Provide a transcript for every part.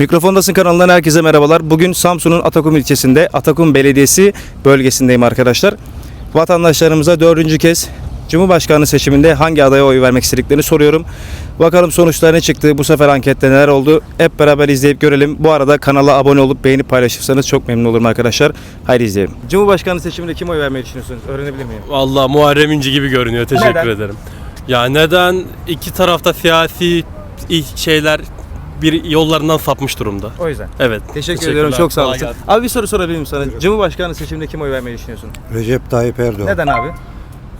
Mikrofondasın kanalından herkese merhabalar. Bugün Samsun'un Atakum ilçesinde Atakum Belediyesi bölgesindeyim arkadaşlar. Vatandaşlarımıza dördüncü kez Cumhurbaşkanı seçiminde hangi adaya oy vermek istediklerini soruyorum. Bakalım sonuçlar ne çıktı, bu sefer ankette neler oldu hep beraber izleyip görelim. Bu arada kanala abone olup beğenip paylaşırsanız çok memnun olurum arkadaşlar. Haydi izleyelim. Cumhurbaşkanı seçiminde kim oy vermeyi düşünüyorsunuz? Öğrenebilir miyim? Vallahi Muharrem İnce gibi görünüyor. Teşekkür Neden? ederim. Ya neden iki tarafta siyasi şeyler bir yollarından sapmış durumda. O yüzden. Evet. Teşekkür ediyorum. Çok sağ olasın. Abi bir soru sorabilir miyim sana? Cumhurbaşkanı seçiminde kim oy vermeyi düşünüyorsun? Recep Tayyip Erdoğan. Neden abi?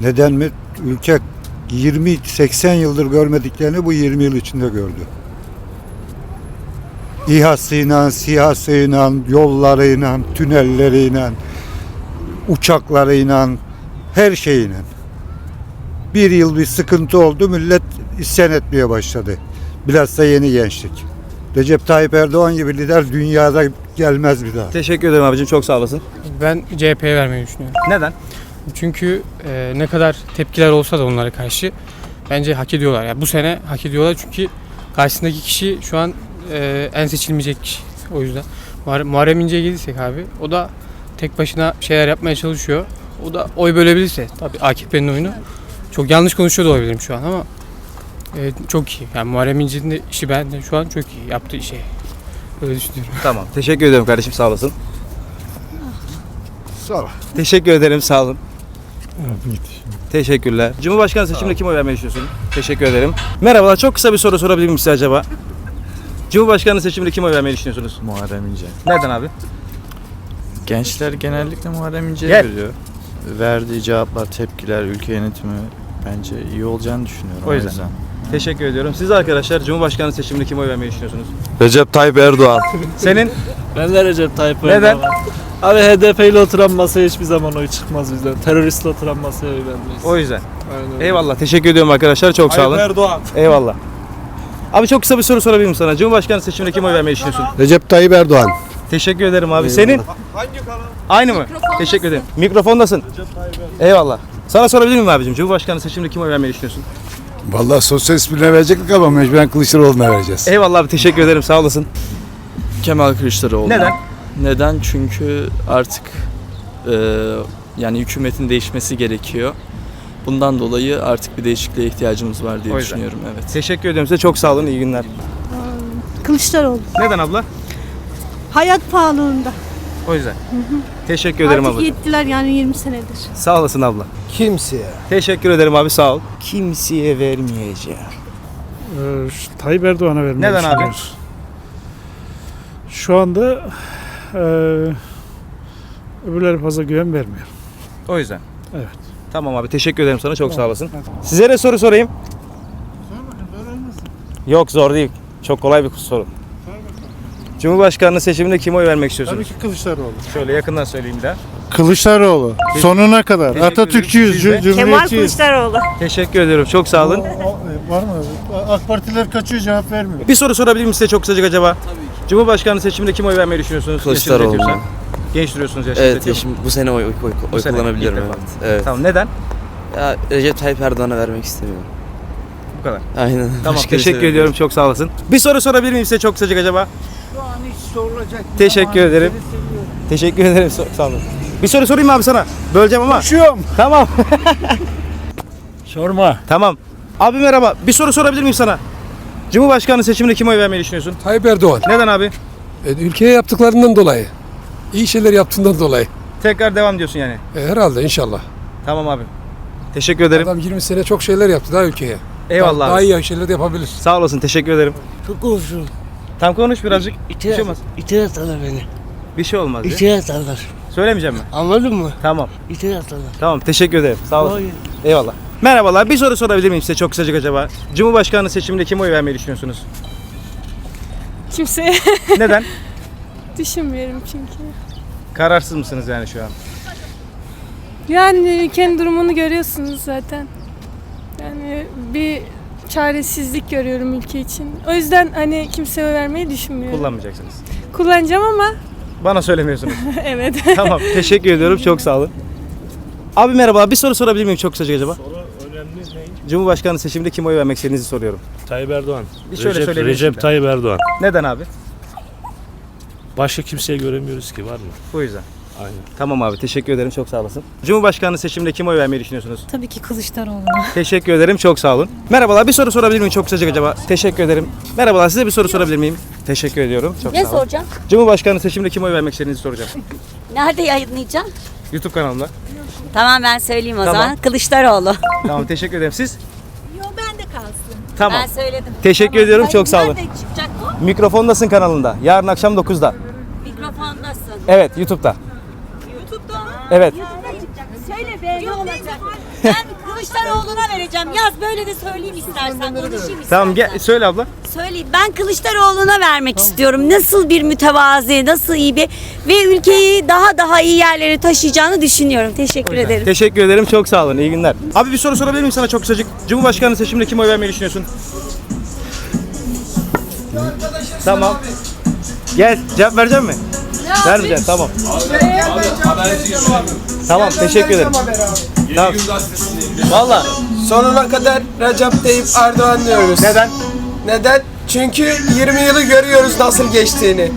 Neden mi? Ülke 20-80 yıldır görmediklerini bu 20 yıl içinde gördü. İHA'sıyla, SİHA'sıyla, yollarıyla, tünelleriyle, uçaklarıyla, her şeyiyle. Bir yıl bir sıkıntı oldu, millet isyan etmeye başladı. Biraz da yeni gençlik. Recep Tayyip Erdoğan gibi lider dünyada gelmez bir daha. Teşekkür ederim abicim. Çok sağ olasın. Ben CHP'ye vermeyi düşünüyorum. Neden? Çünkü e, ne kadar tepkiler olsa da onlara karşı bence hak ediyorlar. Yani bu sene hak ediyorlar çünkü karşısındaki kişi şu an e, en seçilmeyecek kişi. O yüzden. Muharrem, Muharrem İnce'ye gelirsek abi o da tek başına şeyler yapmaya çalışıyor. O da oy bölebilirse tabii AKP'nin oyunu. Çok yanlış konuşuyor da olabilirim şu an ama e, çok iyi. Yani Muharrem İnce'nin de işi bence şu an çok iyi yaptığı şey. Öyle düşünüyorum. Tamam. Teşekkür ederim kardeşim. Sağ olasın. Sağ ol. Teşekkür ederim. Sağ olun. Teşekkürler. Cumhurbaşkanı seçiminde kim oy vermeyi düşünüyorsun? Teşekkür ederim. Merhabalar. Çok kısa bir soru sorabilir miyim size acaba? Cumhurbaşkanı seçiminde kim oy vermeyi düşünüyorsunuz? Muharrem İnce. Neden abi? Gençler genellikle Muharrem İnce'ye Gel. veriyor. Verdiği cevaplar, tepkiler, ülke yönetimi bence iyi olacağını düşünüyorum. O yüzden. Teşekkür ediyorum. Siz arkadaşlar Cumhurbaşkanı seçiminde kim oy vermeyi düşünüyorsunuz? Recep Tayyip Erdoğan. Senin Ben de Recep Tayyip Neden? Erdoğan. Abi HDP ile oturan masaya hiçbir zaman oy çıkmaz bizden. Teröristle oturan masaya oy vermeyiz. o yüzden. Aynen öyle. Eyvallah. Teşekkür ediyorum arkadaşlar. Çok sağ olun. Erdoğan. Eyvallah. Abi çok kısa bir soru sorabilir miyim sana? Cumhurbaşkanı seçiminde kim oy vermeyi düşünüyorsun? Recep Tayyip Erdoğan. Teşekkür ederim abi. Senin? Aynı mı? Teşekkür ederim. Mikrofondasın. Eyvallah. Sana sorabilir miyim abicim? Cumhurbaşkanı seçiminde kim oy vermeyi düşünüyorsun? Vallahi sosyalist birine verecektik ama mecburen Kılıçdaroğlu'na vereceğiz. Eyvallah abi teşekkür ederim sağ olasın. Kemal Kılıçdaroğlu. Neden? Neden? Çünkü artık e, yani hükümetin değişmesi gerekiyor. Bundan dolayı artık bir değişikliğe ihtiyacımız var diye O yüzden. düşünüyorum. Evet. Teşekkür ediyorum size çok sağ olun iyi günler. Kılıçdaroğlu. Neden abla? Hayat pahalılığında. O yüzden. Teşekkür ederim Artık abla. yettiler yani 20 senedir. Sağ olasın abla. Kimseye. Teşekkür ederim abi sağ ol. Kimseye vermeyeceğim. Ee, Tayyip Erdoğan'a vermeyi Neden abi? düşünüyoruz. Şu anda e, öbürleri fazla güven vermiyor. O yüzden. Evet. Tamam abi teşekkür ederim sana çok sağ olasın. Size de soru sorayım. Yok zor değil. Çok kolay bir soru. Cumhurbaşkanlığı seçiminde kim oy vermek istiyorsunuz? ki Kılıçdaroğlu. Şöyle yakından söyleyeyim de. Kılıçdaroğlu. Sonuna kadar. Teşekkür Atatürkçüyüz, ederim. cü- cumhuriyetçiyiz. Kılıçdaroğlu. Teşekkür ediyorum çok sağ olun. Var mı? AK Partiler kaçıyor cevap vermiyor. Bir soru sorabilir miyim size çok kısacık acaba? Cumhurbaşkanlığı seçiminde kim oy vermeyi düşünüyorsunuz? Kılıçdaroğlu. Yaşınız yetiyorsa. Genç duruyorsunuz yaşınız Evet yetiyor mu? şimdi bu sene oy, oy, oy, Bu oy sene kullanabilirim ilk evet. defa. evet. Tamam neden? Ya Recep Tayyip Erdoğan'a vermek istemiyorum. Bu kadar. Aynen. Tamam Başka teşekkür birisi ediyorum çok sağ olasın. Bir soru sorabilir miyim size çok kısacık acaba? Sorulacak. Teşekkür ederim. Teşekkür ederim so- sağ olun. Bir soru sorayım mı abi sana? Böleceğim ama. Konuşuyorum. Tamam. Sorma. tamam. Abi merhaba. Bir soru sorabilir miyim sana? Cumhurbaşkanlığı seçiminde kim oy vermeyi düşünüyorsun? Tayyip Erdoğan. Neden abi? E, ülkeye yaptıklarından dolayı. iyi şeyler yaptığından dolayı. Tekrar devam diyorsun yani. E, herhalde inşallah. Tamam abi. Teşekkür ederim. Adam 20 sene çok şeyler yaptı daha ülkeye. Eyvallah Daha, daha iyi şeyler de yapabilir. Sağ olasın. Teşekkür ederim. Çok konuşuyor. Tam konuş birazcık. Bir şey olmaz. İçeri atarlar beni. Bir şey olmaz. ya. İçeri atarlar. Söylemeyeceğim mi? Anladın mı? Tamam. İçeri atarlar. Tamam. Teşekkür ederim. Sağ. Hayır. Eyvallah. Merhabalar. Bir soru sorabilir miyim size çok kısacık acaba? Cumhurbaşkanlığı seçiminde kim oy vermeyi düşünüyorsunuz? Kimseye Neden? düşünmüyorum çünkü. Kararsız mısınız yani şu an? Yani ülkenin durumunu görüyorsunuz zaten. Yani bir çaresizlik görüyorum ülke için. O yüzden hani kimseye vermeyi düşünmüyorum. Kullanmayacaksınız. Kullanacağım ama Bana söylemiyorsunuz. evet. tamam. Teşekkür ediyorum. Çok sağ olun. Abi merhaba. Bir soru sorabilir miyim çok kısaca acaba? Soru önemli ne? Cumhurbaşkanlığı seçiminde kim oy vermek istediğinizi soruyorum. Tayyip Erdoğan. Bir şöyle Recep, Recep. Tayyip Erdoğan. Neden abi? Başka kimseyi göremiyoruz ki var mı? Bu yüzden. Aynen. Tamam abi teşekkür ederim çok sağ olasın. Cumhurbaşkanlığı seçiminde kime oy vermeyi düşünüyorsunuz? Tabii ki Kılıçdaroğlu'na. Teşekkür ederim çok sağ olun. Merhabalar bir soru sorabilir miyim çok kısacık acaba? Teşekkür ederim. Merhabalar size bir soru sorabilir miyim? Teşekkür ediyorum. Çok Ne sağ olun. soracağım? Cumhurbaşkanlığı seçiminde kime oy vermek istediğinizi soracağım. Nerede yayınlayacağım? YouTube kanalımda. Tamam ben söyleyeyim o Tamam. zaman. Kılıçdaroğlu. Tamam teşekkür ederim. Siz? Yo ben de kalsın. Tamam. Ben söyledim. Teşekkür ediyorum, çok sağ olun. Nerede çıkacak bu? Mikrofondasın kanalında. Yarın akşam 9'da. Mikrofondasın. Evet YouTube'da. Evet. Söyle be ne olacak? Ben Kılıçdaroğlu'na vereceğim. Yaz böyle de söyleyeyim istersen. Konuşayım istersen. Tamam gel söyle abla. Söyleyeyim. Ben Kılıçdaroğlu'na vermek istiyorum. Nasıl bir mütevazi, nasıl iyi bir ve ülkeyi daha daha iyi yerlere taşıyacağını düşünüyorum. Teşekkür ederim. Teşekkür ederim. Çok sağ olun. İyi günler. Abi bir soru sorabilir miyim sana çok kısacık? Cumhurbaşkanlığı seçiminde kime oy vermeyi düşünüyorsun? Tamam. Gel. Cevap vereceğim mi? Vermeyeceğim. Tamam. Tamam. Teşekkür ederim. Tamam. Valla. Sonuna kadar Recep Tayyip Erdoğan diyoruz. Neden? Neden? Çünkü 20 yılı görüyoruz nasıl geçtiğini.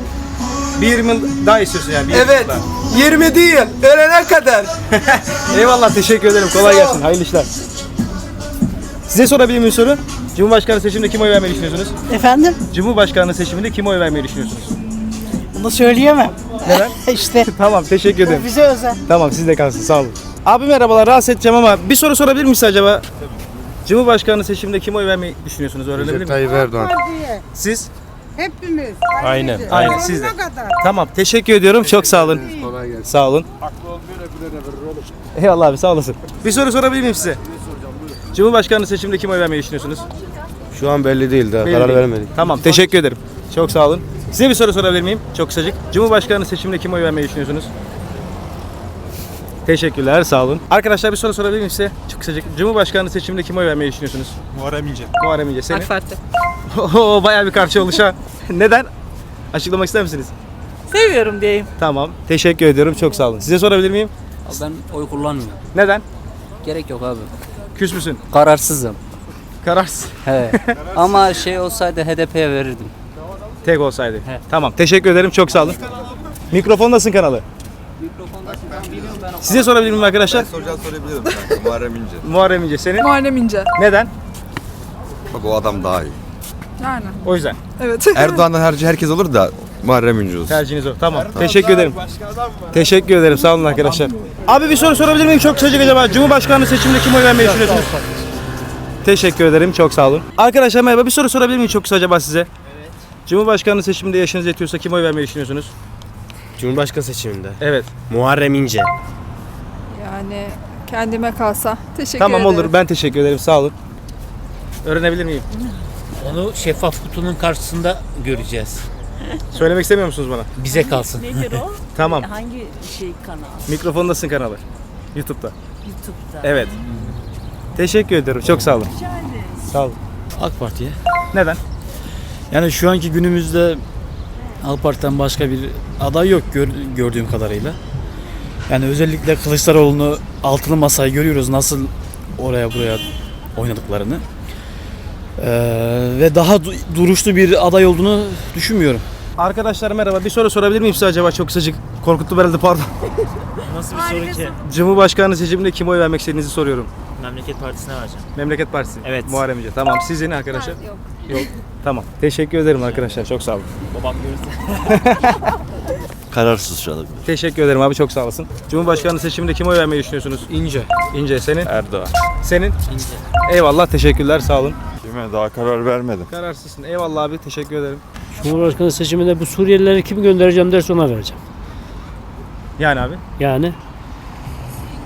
Bir yıl daha istiyorsun yani. bir Evet. daha. 20 değil, ölene kadar. Eyvallah. Teşekkür ederim. Kolay gelsin. Hayırlı işler. Size sorabilir miyim soru? Cumhurbaşkanı seçiminde kime oy vermeyi düşünüyorsunuz? Efendim? Cumhurbaşkanlığı seçiminde kime oy vermeyi düşünüyorsunuz? Bunu söyleyemem. Neden? işte tamam teşekkür ederim. bize özel. Tamam siz de kalsın sağ olun. Abi merhabalar rahatsız edeceğim ama bir soru sorabilir miyiz acaba? Cumhurbaşkanlığı seçiminde kime oy vermeyi düşünüyorsunuz öğrenebilir miyim? Tayyip Erdoğan. Siz? Hepimiz. Aynen. Aynen siz de. Tamam teşekkür ediyorum çok sağ olun. Sağ olun. Eyvallah abi sağ olasın. Bir soru sorabilir miyim size? Cumhurbaşkanlığı seçiminde kime oy vermeyi düşünüyorsunuz? Şu an belli değil daha Belli değil. Tamam teşekkür ederim. Çok sağ olun. Size bir soru sorabilir miyim? Çok kısacık. Cumhurbaşkanlığı seçiminde kime oy vermeyi düşünüyorsunuz? Teşekkürler, sağ olun. Arkadaşlar bir soru sorabilir miyim size? Çok kısacık. Cumhurbaşkanlığı seçiminde kime oy vermeyi düşünüyorsunuz? Muharrem İnce. Muharrem İnce. Senin? Parti. Oo, bayağı bir karşı oluş ha. Neden? Açıklamak ister misiniz? Seviyorum diyeyim. Tamam. Teşekkür ediyorum. Çok sağ olun. Size sorabilir miyim? Ben oy kullanmıyorum. Neden? Gerek yok abi. Küs müsün? Kararsızım. Kararsız. He. Ama şey olsaydı HDP'ye verirdim. Tek olsaydı. Tamam. Teşekkür ederim. Çok sağ olun. Mikrofondasın kanalı. Size sorabilir miyim arkadaşlar? Soracağım sorabilirim kanka. Muharrem İnce. Muharrem İnce. Senin? Muharrem İnce. Neden? Bak o adam daha iyi. Yani. O yüzden. Evet. Erdoğan'dan harici herkes olur da Muharrem İnce olsun. Tercihiniz o. Tamam. Teşekkür ederim. Teşekkür ederim. Sağ olun arkadaşlar. Abi bir soru sorabilir miyim? Çok kısacık acaba. Cumhurbaşkanlığı seçiminde kim oy vermeyi düşünüyorsunuz? Teşekkür ederim. Çok sağ olun. Arkadaşlar merhaba. Bir soru sorabilir miyim çok kısa acaba size? Cumhurbaşkanlığı seçiminde yaşınız yetiyorsa kim oy vermeyi düşünüyorsunuz? Cumhurbaşkanı seçiminde. Evet. Muharrem İnce. Yani kendime kalsa. Teşekkür tamam olur. Ben teşekkür ederim. Sağ olun. Öğrenebilir miyim? Onu şeffaf kutunun karşısında göreceğiz. Söylemek istemiyor musunuz bana? Bize kalsın. Nedir o? Tamam. Hangi şey kanal? Mikrofondasın kanalı. YouTube'da. YouTube'da. Evet. Teşekkür ederim. Çok sağ olun. Sağ olun. AK Parti'ye. Neden? Yani şu anki günümüzde AK Parti'den başka bir aday yok gör- gördüğüm kadarıyla. Yani özellikle Kılıçdaroğlu'nu altılı masayı görüyoruz nasıl oraya buraya oynadıklarını. Ee, ve daha du- duruşlu bir aday olduğunu düşünmüyorum. Arkadaşlar merhaba. Bir soru sorabilir miyim size acaba? Çok kısacık. Korkuttu herhalde pardon. Nasıl bir soru ki? Cumhurbaşkanlığı seçiminde kim oy vermek istediğinizi soruyorum. Memleket Partisi'ne vereceğim. Memleket Partisi. Evet. Muharrem İnce. Tamam. Sizin arkadaşlar? Yok. Yok. Tamam. Teşekkür ederim arkadaşlar. Çok sağ olun. Babam görürse. Kararsız şu anda. Teşekkür ederim abi. Çok sağ olasın. Cumhurbaşkanlığı seçiminde kim oy vermeyi düşünüyorsunuz? İnce. İnce. Senin? Erdoğan. Senin? İnce. Eyvallah. Teşekkürler. Sağ olun. Kime daha karar vermedim. Kararsızsın. Eyvallah abi. Teşekkür ederim. Cumhurbaşkanı seçiminde bu Suriyelileri kim göndereceğim derse ona vereceğim. Yani abi. Yani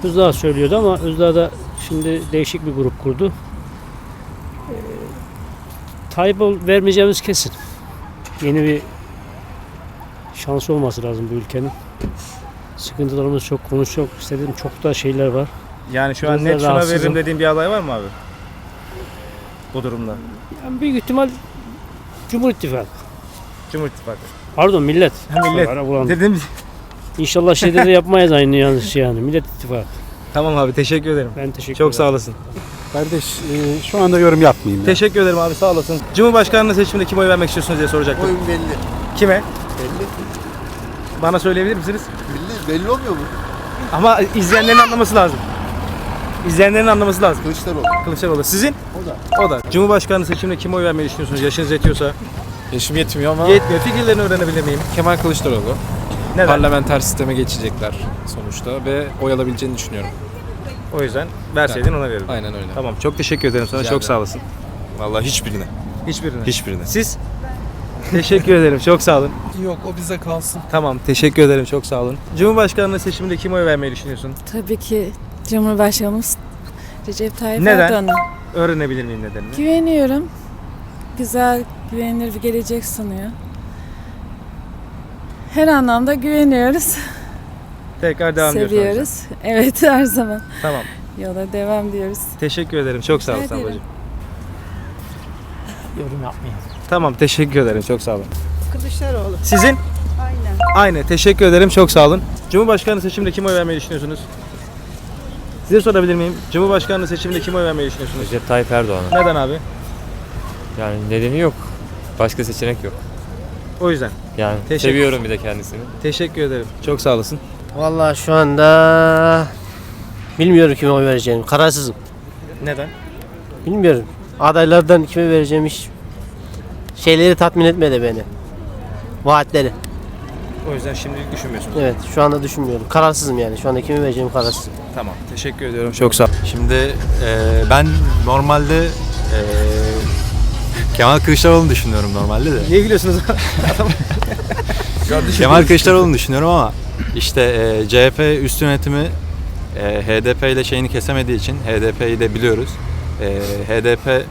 Özdağ söylüyordu ama Özdağ da şimdi değişik bir grup kurdu. Ee, Tayyip ol- vermeyeceğimiz kesin. Yeni bir şans olması lazım bu ülkenin. Sıkıntılarımız çok konuşacak istediğim çok da şeyler var. Yani şu an Biraz da net şuna rahatsızım. veririm dediğin bir aday var mı abi? Bu durumda. Yani büyük ihtimal Cumhur İttifakı. Cumhur İttifakı. Pardon millet. millet. Ara bulan. Dedim. İnşallah şeyde de yapmayız aynı yanlış yani. Millet İttifakı. Tamam abi. Teşekkür ederim. Ben teşekkür Çok ederim. sağ olasın. Kardeş şu anda yorum yapmayayım. Teşekkür ederim abi. Sağ olasın. Cumhurbaşkanlığı seçiminde kim oy vermek istiyorsunuz diye soracaktım. Oyun belli. Kime? Bana söyleyebilir misiniz? Belli, belli olmuyor mu? Ama izleyenlerin anlaması lazım. İzleyenlerin anlaması lazım. Kılıçdaroğlu. Kılıçdaroğlu. Sizin? O da. O da. Cumhurbaşkanlığı seçiminde kime oy vermeyi düşünüyorsunuz? Yaşınız yetiyorsa. Yaşım yetmiyor ama Yetmiyor. Fikirlerini öğrenebilir miyim? Kemal Kılıçdaroğlu Neden? parlamenter sisteme geçecekler sonuçta ve oy alabileceğini düşünüyorum. O yüzden verseydin ona veririm. Aynen öyle. Tamam. Çok teşekkür ederim sana. Rica çok ederim. sağ olasın. Vallahi hiçbirine. Hiçbirine. Hiçbirine. Siz? teşekkür ederim. Çok sağ olun. Yok o bize kalsın. Tamam. Teşekkür ederim. Çok sağ olun. Cumhurbaşkanlığı seçiminde kime oy vermeyi düşünüyorsun? Tabii ki Cumhurbaşkanımız Recep Tayyip Neden? Erdoğan'a. Öğrenebilir miyim nedenini? Güveniyorum. Güzel, güvenilir bir gelecek sunuyor. Her anlamda güveniyoruz, Tekrar devam ediyoruz. seviyoruz. Evet her zaman. Tamam. Yola devam diyoruz. Teşekkür ederim. Çok sağ Rica ederim. ablacığım. Yorum yapmayalım. Tamam. Teşekkür ederim. Çok sağ olun. Kılıçdaroğlu. Sizin? Aynen. Aynı. Teşekkür ederim. Çok sağ olun. Cumhurbaşkanlığı seçiminde kime oy vermeyi düşünüyorsunuz? Size sorabilir miyim? Cumhurbaşkanlığı seçiminde kime oy vermeyi düşünüyorsunuz? Recep Tayyip Erdoğan'a. Neden abi? Yani nedeni yok. Başka seçenek yok. O yüzden. Yani Teşekkür- seviyorum bir de kendisini. Teşekkür ederim. Çok sağ olasın. Vallahi şu anda bilmiyorum kime oy vereceğim. Kararsızım. Neden? Bilmiyorum. Adaylardan kime vereceğim hiç şeyleri tatmin etmedi beni. Vaatleri. O yüzden şimdilik düşünmüyorsunuz. Evet şu anda düşünmüyorum. Kararsızım yani. Şu anda kimi vereceğim kararsızım. Tamam. Teşekkür ediyorum. Çok sağ Şimdi e, ben normalde e, Kemal Kılıçdaroğlu'nu düşünüyorum normalde de. Niye gülüyorsunuz? Kemal Kılıçdaroğlu'nu düşünüyorum ama işte e, CHP üst yönetimi e, HDP ile şeyini kesemediği için HDP'yi de biliyoruz. E, HDP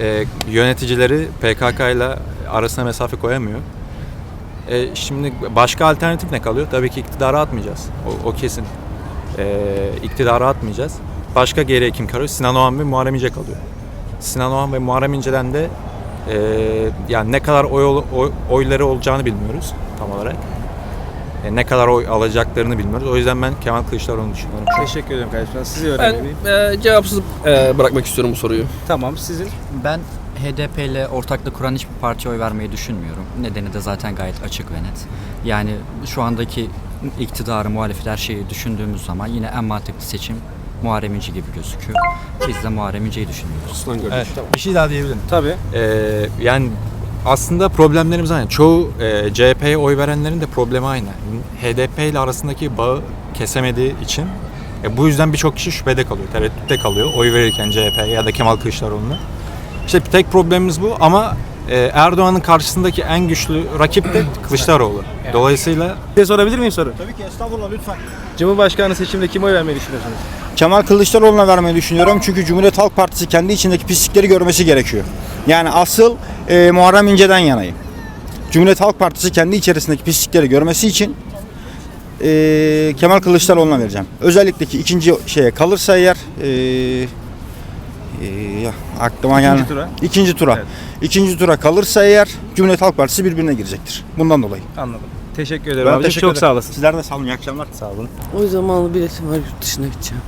e, yöneticileri PKK ile arasına mesafe koyamıyor. E, şimdi başka alternatif ne kalıyor? Tabii ki iktidara atmayacağız. O, o kesin. E, iktidara atmayacağız. Başka geriye kim kalıyor? Sinan Oğan ve Muharrem İnce kalıyor. Sinan Oğan ve Muharrem İnce'den de e, yani ne kadar oy, oy- oyları olacağını bilmiyoruz tam olarak. E, ne kadar oy alacaklarını bilmiyoruz. O yüzden ben Kemal Kılıçdaroğlu'nu düşünüyorum. şu an. Teşekkür ederim kardeşim. Sizi Ben e, cevapsız e, bırakmak istiyorum bu soruyu. Tamam. Sizin? Ben HDP ile ortaklık kuran hiçbir partiye oy vermeyi düşünmüyorum. Nedeni de zaten gayet açık ve net. Yani şu andaki iktidarı, muhalefet her şeyi düşündüğümüz zaman yine en mantıklı seçim Muharrem İnce gibi gözüküyor. Biz de Muharrem İnce'yi düşünüyoruz. Evet, bir şey daha diyebilirim. Tabii. Ee, yani aslında problemlerimiz aynı. Çoğu e, CHP'ye oy verenlerin de problemi aynı. HDP ile arasındaki bağı kesemediği için e, bu yüzden birçok kişi şüphede kalıyor, tereddütte kalıyor oy verirken CHP ya da Kemal Kılıçdaroğlu'na. İşte tek problemimiz bu ama Erdoğan'ın karşısındaki en güçlü rakip de Kılıçdaroğlu. Dolayısıyla Size sorabilir miyim soru? Tabii ki estağfurullah lütfen. Cumhurbaşkanlığı seçiminde kime oy vermeyi düşünüyorsunuz? Kemal Kılıçdaroğlu'na vermeyi düşünüyorum. Çünkü Cumhuriyet Halk Partisi kendi içindeki pislikleri görmesi gerekiyor. Yani asıl e, Muharrem İnce'den yanayım. Cumhuriyet Halk Partisi kendi içerisindeki pislikleri görmesi için e, Kemal Kılıçdaroğlu'na vereceğim. Özellikle ki ikinci şeye kalırsa eğer e, e, ya, aklıma geldi. İkinci tura. İkinci tura. Evet. İkinci tura kalırsa eğer Cumhuriyet Halk Partisi birbirine girecektir. Bundan dolayı. Anladım. Teşekkür ederim Ben abicim. teşekkür Çok ederim. sağ olasın. Sizler de sağ olun. İyi akşamlar. Sağ olun. O zamanlı biletim var yurt dışına gideceğim.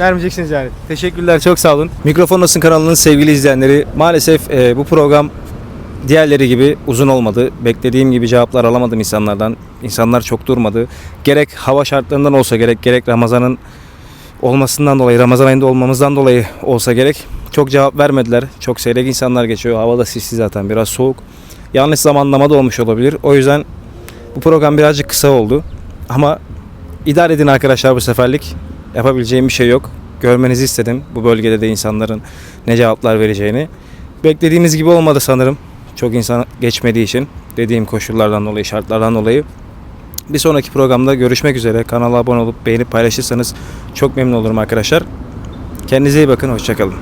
Vermeyeceksiniz yani. Teşekkürler. Çok sağ olun. Mikrofon Nasıl kanalının sevgili izleyenleri maalesef e, bu program diğerleri gibi uzun olmadı. Beklediğim gibi cevaplar alamadım insanlardan. İnsanlar çok durmadı. Gerek hava şartlarından olsa gerek gerek Ramazan'ın olmasından dolayı Ramazan ayında olmamızdan dolayı olsa gerek çok cevap vermediler. Çok seyrek insanlar geçiyor. Hava da sisli zaten biraz soğuk. Yanlış zamanlama da olmuş olabilir. O yüzden bu program birazcık kısa oldu. Ama idare edin arkadaşlar bu seferlik. Yapabileceğim bir şey yok. Görmenizi istedim bu bölgede de insanların ne cevaplar vereceğini. Beklediğimiz gibi olmadı sanırım. Çok insan geçmediği için dediğim koşullardan dolayı, şartlardan dolayı. Bir sonraki programda görüşmek üzere. Kanala abone olup beğenip paylaşırsanız çok memnun olurum arkadaşlar. Kendinize iyi bakın. Hoşçakalın.